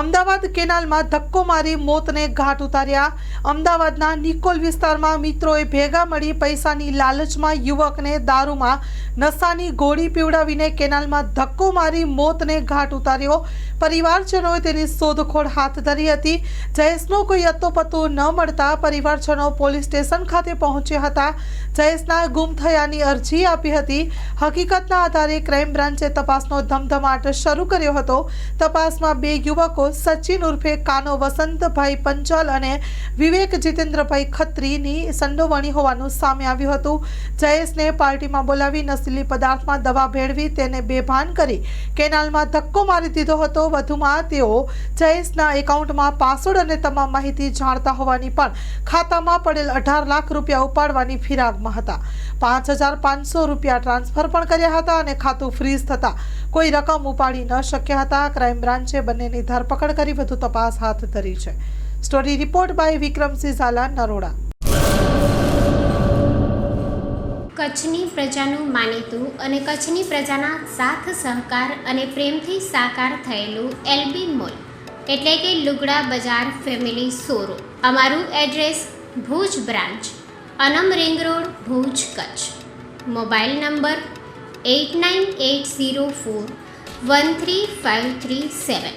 અમદાવાદ કેનાલમાં ધક્કો મારી મોતને ઘાટ ઉતાર્યા. અમદાવાદના નિકોલ વિસ્તારમાં મિત્રોએ ભેગા મળી પૈસાની લાલચમાં યુવકને દારૂમાં નશાની ગોળી પીવડાવીને કેનાલમાં ધક્કો મારી મોતને ઘાટ ઉતાર્યો. પરિવારજનોએ તેની શોધખોળ હાથ ધરી હતી. જયેશનો કોઈ અતોપતો ન મળતા પરિવારજનો પોલીસ સ્ટેશન ખાતે પહોંચ્યા હતા. જયેશના ગુમ થયાની અરજી આપી હતી. હકીકતના આધારે ક્રાઇમ બ્રાન્ચે તપાસનો ધમધમાટ શરૂ કર્યો હતો. તપાસમાં બે યુવકો સચિન ઉર્ફે કાનો વસંતભાઈ પંચાલ અને વિવેક જીતેન્દ્રભાઈ ખત્રીની સંડોવણી હોવાનું સામે આવ્યું હતું. જયેશને પાર્ટીમાં બોલાવી નશીલી પદાર્થમાં દવા ભેળવી તેને બેભાન કરી કેનાલમાં ધક્કો મારી દીધો હતો. વધુમાં તેઓ જયેશના એકાઉન્ટમાં પાસવર્ડ અને તમામ માહિતી જાણતા હોવાની પણ ખાતામાં પડેલ અઢાર લાખ રૂપિયા ઉપાડવાની ફિરાકમાં હતા. પાંચ હજાર પાંચસો રૂપિયા ટ્રાન્સફર પણ કર્યા હતા અને ખાતું ફ્રીઝ થતાં કોઈ રકમ ઉપાડી ન શક્યા હતા. ક્રાઇમ બ્રાન્ચે બંનેની ધરપકડ કરી વધુ તપાસ હાથ ધરી છે. Story report by Vikramsinh Zala Naroda કચ્છની પ્રજાનું માનીતું અને કચ્છની પ્રજાના સાથ, સહકાર અને પ્રેમથી સાકાર થયેલું એલબી મોલ. એટલે કે લુગડા બજાર ફેમિલી સોરો અમારું address Bhuj branch, Anam ring road, Bhuj, Kutch. Mobile number eight nine eight zero four one three five three seven.